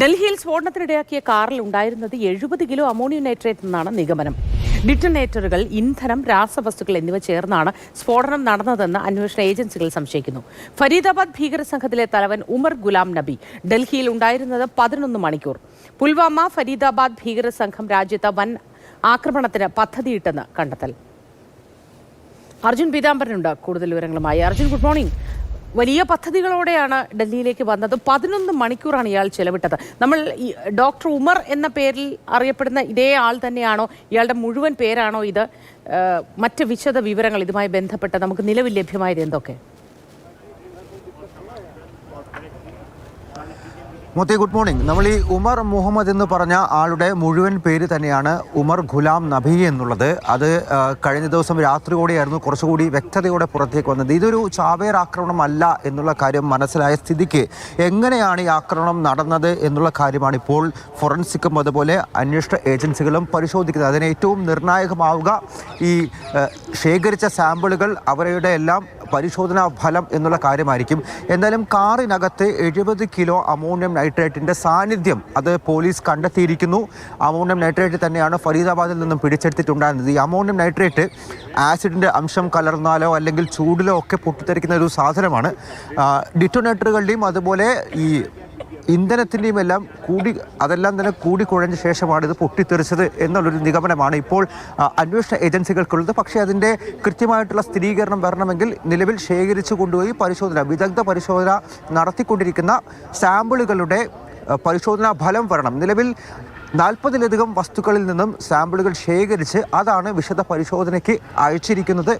ഡൽഹിയിൽ സ്ഫോടനത്തിനിടയാക്കിയ കാറിൽ ഉണ്ടായിരുന്നത് എഴുപത് കിലോ അമോണിയം നൈട്രേറ്റ് എന്നാണ് നിഗമനം. ഡിറ്റനേറ്ററുകൾ ഇന്ധനം രാസവസ്തുക്കൾ എന്നിവ ചേർന്നാണ് സ്ഫോടനം നടന്നതെന്ന് അന്വേഷണ ഏജൻസികൾ സംശയിക്കുന്നു. ഫരീദാബാദ് ഭീകര സംഘത്തിലെ തലവൻ ഉമർ ഗുലാം നബി ഡൽഹിയിൽ ഉണ്ടായിരുന്നത് പതിനൊന്ന് മണിക്കൂർ. പുൽവാമ ഫരീദാബാദ് ഭീകര സംഘം രാജ്യത്ത് വൻ ആക്രമണത്തിന് പദ്ധതിയിട്ടെന്ന് കണ്ടെത്തൽ. അർജുൻ പീതാംബരനുണ്ട് കൂടുതൽ വിവരങ്ങളുമായി. അർജുൻ ഗുഡ് മോർണിംഗ് വലിയ പദ്ധതികളോടെയാണ് ഡൽഹിയിലേക്ക് വന്നത്. പതിനൊന്ന് മണിക്കൂറാണ് ഇയാൾ ചെലവിട്ടത്. നമ്മൾ ഡോക്ടർ ഉമർ എന്ന പേരിൽ അറിയപ്പെടുന്ന ഇതേ ആൾ തന്നെയാണോ? ഇയാളുടെ മുഴുവൻ പേരാണോ ഇത്? മറ്റ് വിശദ വിവരങ്ങൾ ഇതുമായി ബന്ധപ്പെട്ട് നമുക്ക് നിലവിൽ ലഭ്യമായത് എന്തൊക്കെ? Moti good morning. നമ്മൾ ഈ ഉമർ മുഹമ്മദ് എന്ന് പറഞ്ഞ ആളുടെ മുഴുവൻ പേര് തന്നെയാണ് ഉമർ ഗുലാം നബി എന്നുള്ളത്. അത് കഴിഞ്ഞ ദിവസം രാത്രിയോടെയായിരുന്നു കുറച്ചുകൂടി വ്യക്തതയോടെ പുറത്തേക്ക് വന്നത്. ഇതൊരു ചാവേർ ആക്രമണം അല്ല എന്നുള്ള കാര്യം മനസ്സിലായ സ്ഥിതിക്ക് എങ്ങനെയാണ് ഈ ആക്രമണം നടന്നത് എന്നുള്ള കാര്യമാണ് ഇപ്പോൾ ഫോറൻസിക്കും അതുപോലെ അന്വേഷണ ഏജൻസികളും പരിശോധിക്കുന്നത്. അതിന് ഏറ്റവും നിർണായകമാവുക ഈ ശേഖരിച്ച സാമ്പിളുകൾ അവരുടെ എല്ലാം പരിശോധനാ ഫലം എന്നുള്ള കാര്യമായിരിക്കും. എന്തായാലും കാറിനകത്ത് എഴുപത് കിലോ അമോണിയം നൈട്രേറ്റിന്റെ സാന്നിധ്യം അത് പോലീസ് കണ്ടെത്തിയിരിക്കുന്നു. അമോണിയം നൈട്രേറ്റ് തന്നെയാണ് ഫരീദാബാദിൽ നിന്നും പിടിച്ചെടുത്തിട്ടുണ്ടായിരുന്നത്. ഈ അമോണിയം നൈട്രേറ്റ് ആസിഡിന്റെ അംശം കലർന്നാലോ അല്ലെങ്കിൽ ചൂടിലോ ഒക്കെ പൊട്ടിത്തെറിക്കുന്ന ഒരു സാധനമാണ്. ഡിറ്റോനേറ്ററുകളുടെയും അതുപോലെ ഈ ഇന്ധനത്തിന്റെയും എല്ലാം കൂടി അതെല്ലാം തന്നെ കൂടിക്കുഴഞ്ഞ ശേഷമാണ് ഇത് പൊട്ടിത്തെറിച്ചത് എന്നുള്ളൊരു നിഗമനമാണ് ഇപ്പോൾ അന്വേഷണ ഏജൻസികൾക്കുള്ളത്. പക്ഷേ അതിന്റെ കൃത്യമായിട്ടുള്ള സ്ഥിരീകരണം വരണമെങ്കിൽ നിലവിൽ ശേഖരിച്ചു കൊണ്ടുപോയി പരിശോധന വിദഗ്ധ പരിശോധന നടത്തിക്കൊണ്ടിരിക്കുന്ന സാമ്പിളുകളുടെ പരിശോധനാ ഫലം വരണം. നിലവിൽ നാൽപ്പതിലധികം വസ്തുക്കളിൽ നിന്നും സാമ്പിളുകൾ ശേഖരിച്ച് അതാണ് വിശദ പരിശോധനയ്ക്ക് അയച്ചിരിക്കുന്നത്.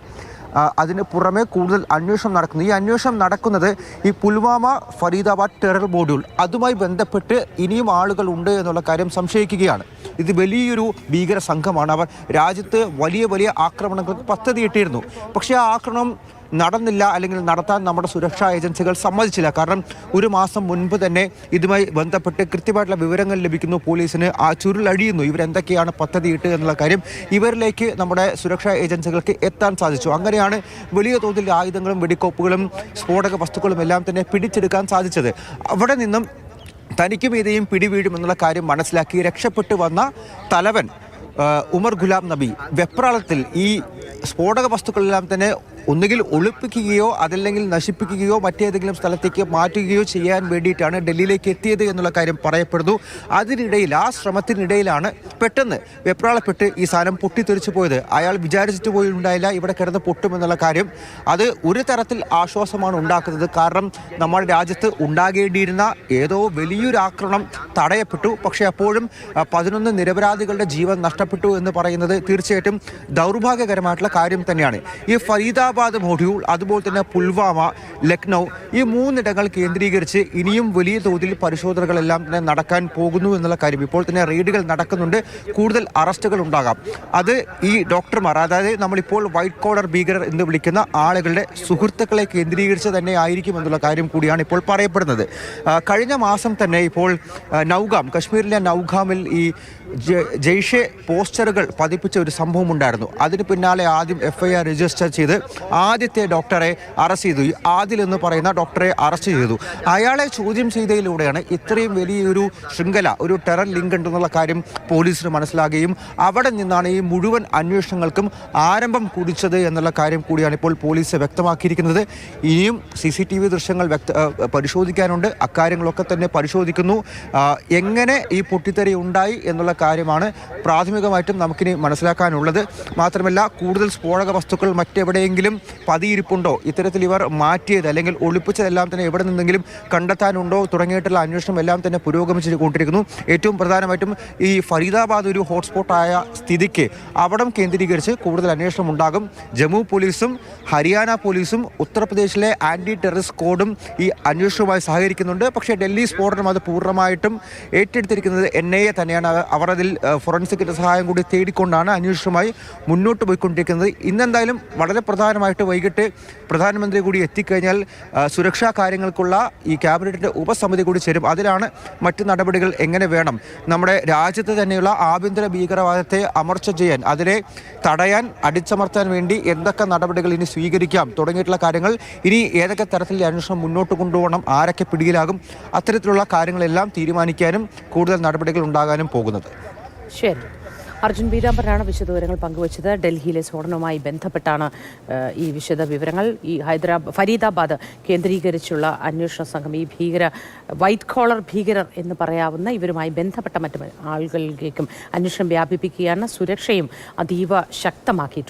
അതിന് പുറമെ കൂടുതൽ അന്വേഷണം നടക്കുന്നു. ഈ അന്വേഷണം നടക്കുന്നത് ഈ പുൽവാമ ഫരീദാബാദ് ടെറർ മോഡ്യൂൾ. അതുമായി ബന്ധപ്പെട്ട് ഇനിയും ആളുകൾ ഉണ്ട് എന്നുള്ള കാര്യം സംശയിക്കുകയാണ്. ഇത് വലിയൊരു ഭീകര സംഘമാണ്. അവർ രാജ്യത്ത് വലിയ വലിയ ആക്രമണങ്ങൾക്ക് പദ്ധതിയിട്ടിരുന്നു. പക്ഷേ ആ ആക്രമണം നടന്നില്ല. അല്ലെങ്കിൽ നടത്താൻ നമ്മുടെ സുരക്ഷാ ഏജൻസികൾ സമ്മതിച്ചില്ല. കാരണം ഒരു മാസം മുൻപ് തന്നെ ഇതുമായി ബന്ധപ്പെട്ട് കൃത്യമായിട്ടുള്ള വിവരങ്ങൾ ലഭിക്കുന്നു. പോലീസിന് ആ ചുരുളഴിയുന്നു ഇവരെന്തൊക്കെയാണ് പദ്ധതിയിട്ട് എന്നുള്ള കാര്യം ഇവരിലേക്ക് നമ്മുടെ സുരക്ഷാ ഏജൻസികൾക്ക് എത്താൻ സാധിച്ചു. അങ്ങനെയാണ് വലിയ തോതിൽ ആയുധങ്ങളും വെടിക്കോപ്പുകളും സ്ഫോടക വസ്തുക്കളും എല്ലാം തന്നെ പിടിച്ചെടുക്കാൻ സാധിച്ചത്. അവിടെ നിന്നും തനിക്കും ഇതേയും പിടിവീഴുമെന്നുള്ള കാര്യം മനസ്സിലാക്കി രക്ഷപ്പെട്ടു വന്ന തലവൻ ഉമർ ഗുലാം നബി വെപ്രാളത്തിൽ ഈ സ്ഫോടക വസ്തുക്കളെല്ലാം തന്നെ ഒന്നുകിൽ ഒളിപ്പിക്കുകയോ അതല്ലെങ്കിൽ നശിപ്പിക്കുകയോ മറ്റേതെങ്കിലും സ്ഥലത്തേക്ക് മാറ്റുകയോ ചെയ്യാൻ വേണ്ടിയിട്ടാണ് ഡൽഹിയിലേക്ക് എത്തിയത് എന്നുള്ള കാര്യം പറയപ്പെടുന്നു. അതിനിടയിൽ ആ ശ്രമത്തിനിടയിലാണ് പെട്ടെന്ന് വെപ്രാളപ്പെട്ട് ഈ സാധനം പൊട്ടിത്തെറിച്ചു പോയത്. അയാൾ വിചാരിച്ചിട്ട് പോയി ഉണ്ടായില്ല ഇവിടെ കിടന്ന് പൊട്ടുമെന്നുള്ള കാര്യം. അത് ഒരു തരത്തിൽ ആശ്വാസമാണ് ഉണ്ടാക്കുന്നത്. കാരണം നമ്മുടെ രാജ്യത്ത് ഉണ്ടാകേണ്ടിയിരുന്ന ഏതോ വലിയൊരു ആക്രമണം തടയപ്പെട്ടു. പക്ഷേ അപ്പോഴും പതിനൊന്ന് നിരപരാധികളുടെ ജീവൻ നഷ്ടപ്പെട്ടു എന്ന് പറയുന്നത് തീർച്ചയായിട്ടും ദൗർഭാഗ്യകരമായിട്ടുള്ള കാര്യം തന്നെയാണ്. ഈ ഫരീദാബാദ് മൊഡ്യൂൾ അതുപോലെ തന്നെ പുൽവാമ ലക്നൗ ഈ മൂന്നിടങ്ങൾ കേന്ദ്രീകരിച്ച് ഇനിയും വലിയ തോതിൽ പരിശോധനകളെല്ലാം തന്നെ നടക്കാൻ പോകുന്നു എന്നുള്ള കാര്യം. ഇപ്പോൾ തന്നെ റെയ്ഡുകൾ നടക്കുന്നുണ്ട്. കൂടുതൽ അറസ്റ്റുകൾ ഉണ്ടാകാം. അത് ഈ ഡോക്ടർമാർ അതായത് നമ്മളിപ്പോൾ വൈറ്റ് കോളർ ഭീകരർ എന്ന് വിളിക്കുന്ന ആളുകളുടെ സുഹൃത്തുക്കളെ കേന്ദ്രീകരിച്ച് തന്നെ ആയിരിക്കും എന്നുള്ള കാര്യം കൂടിയാണ് ഇപ്പോൾ പറയപ്പെടുന്നത്. കഴിഞ്ഞ മാസം തന്നെ ഇപ്പോൾ നൗഗാം കശ്മീരിലെ നൗഗാമിൽ ഈ ജെയ്ഷെ പോസ്റ്ററുകൾ പതിപ്പിച്ച ഒരു സംഭവം ഉണ്ടായിരുന്നു അതിന് പിന്നാലെ ആദ്യം എഫ് ഐ ആർ രജിസ്റ്റർ ചെയ്ത് ആദ്യത്തെ ഡോക്ടറെ അറസ്റ്റ് ചെയ്തു. ആദിൽ എന്ന് പറയുന്ന ഡോക്ടറെ അറസ്റ്റ് ചെയ്തു. അയാളെ ചോദ്യം ചെയ്തതിലൂടെയാണ് ഇത്രയും വലിയൊരു ശൃംഖല ഒരു ടെറർ ലിങ്ക് ഉണ്ടെന്നുള്ള കാര്യം പോലീസിന് മനസ്സിലാകുകയും അവിടെ നിന്നാണ് ഈ മുഴുവൻ അന്വേഷണങ്ങൾക്കും ആരംഭം കുടിച്ചത് എന്നുള്ള കാര്യം കൂടിയാണ് ഇപ്പോൾ പോലീസ് വ്യക്തമാക്കിയിരിക്കുന്നത്. ഇനിയും സി സി ടി വി ദൃശ്യങ്ങൾ വ്യക്ത പരിശോധിക്കാനുണ്ട്. അക്കാര്യങ്ങളൊക്കെ തന്നെ പരിശോധിക്കുന്നു. എങ്ങനെ ഈ പൊട്ടിത്തെറി ഉണ്ടായി എന്നുള്ള കാര്യമാണ് പ്രാഥമികമായിട്ടും നമുക്കിനി മനസ്സിലാക്കാനുള്ളത്. മാത്രമല്ല കൂടുതൽ സ്ഫോടക വസ്തുക്കൾ മറ്റെവിടെയെങ്കിലും പതിയിരിപ്പുണ്ടോ? ഇത്തരത്തിൽ ഇവർ മാറ്റിയത് അല്ലെങ്കിൽ ഒളിപ്പിച്ചതെല്ലാം തന്നെ എവിടെ നിന്നെങ്കിലും കണ്ടെത്താനുണ്ടോ? തുടങ്ങിയിട്ടുള്ള അന്വേഷണം എല്ലാം തന്നെ പുരോഗമിച്ചു കൊണ്ടിരിക്കുന്നു. ഏറ്റവും പ്രധാനമായിട്ടും ഈ ഫരീദാബാദ് ഒരു ഹോട്ട്സ്പോട്ടായ സ്ഥിതിക്ക് അവിടം കേന്ദ്രീകരിച്ച് കൂടുതൽ അന്വേഷണം ഉണ്ടാകും. ജമ്മു പോലീസും ഹരിയാന പോലീസും ഉത്തർപ്രദേശിലെ ആന്റി ടെററിസ്റ്റ് കോഡും ഈ അന്വേഷണവുമായി സഹകരിക്കുന്നുണ്ട്. പക്ഷേ ഡൽഹി സ്ഫോടനം അത് പൂർണമായിട്ടും ഏറ്റെടുത്തിരിക്കുന്നത് എൻ ഐ എ തന്നെയാണ്. അവർ അതിൽ ഫോറൻസിക്കിന്റെ സഹായം കൂടി തേടിക്കൊണ്ടാണ് അന്വേഷണവുമായി മുന്നോട്ട് പോയിക്കൊണ്ടിരിക്കുന്നത്. ഇന്നെന്തായാലും വളരെ പ്രധാനമാണ് പ്രധാനമായിട്ട് വൈകിട്ട് പ്രധാനമന്ത്രി കൂടി എത്തിക്കഴിഞ്ഞാൽ സുരക്ഷാ കാര്യങ്ങൾക്കുള്ള ഈ ക്യാബിനറ്റിന്റെ ഉപസമിതി കൂടി ചേരും. അതിലാണ് മറ്റ് നടപടികൾ എങ്ങനെ വേണം. നമ്മുടെ രാജ്യത്ത് തന്നെയുള്ള ആഭ്യന്തര ഭീകരവാദത്തെ അമർച്ച ചെയ്യാൻ അതിനെ തടയാൻ അടിച്ചമർത്താൻ വേണ്ടി എന്തൊക്കെ നടപടികൾ ഇനി സ്വീകരിക്കാം തുടങ്ങിയിട്ടുള്ള കാര്യങ്ങൾ ഇനി ഏതൊക്കെ തരത്തിൽ അന്വേഷണം മുന്നോട്ട് കൊണ്ടുപോകണം ആരൊക്കെ പിടിയിലാകും അത്തരത്തിലുള്ള കാര്യങ്ങളെല്ലാം തീരുമാനിക്കാനും കൂടുതൽ നടപടികൾ ഉണ്ടാകാനും പോകുന്നത്. ശരി. അർജുൻ പീതാംബരനാണ് വിശദവിവരങ്ങൾ പങ്കുവച്ചത്. ഡൽഹിയിലെ സ്ഫോടനവുമായി ബന്ധപ്പെട്ടാണ് ഈ വിശദ വിവരങ്ങൾ ഈ ഹൈദരാബാദ് ഫരീദാബാദ് കേന്ദ്രീകരിച്ചുള്ള അന്വേഷണ സംഘം ഈ ഭീകര വൈറ്റ് കോളർ ഭീകരർ എന്ന് പറയാവുന്ന ഇവരുമായി ബന്ധപ്പെട്ട മറ്റു ആളുകളിലേക്കും അന്വേഷണം വ്യാപിപ്പിക്കുകയാണ്. സുരക്ഷയും അതീവ ശക്തമാക്കിയിട്ടുണ്ട്.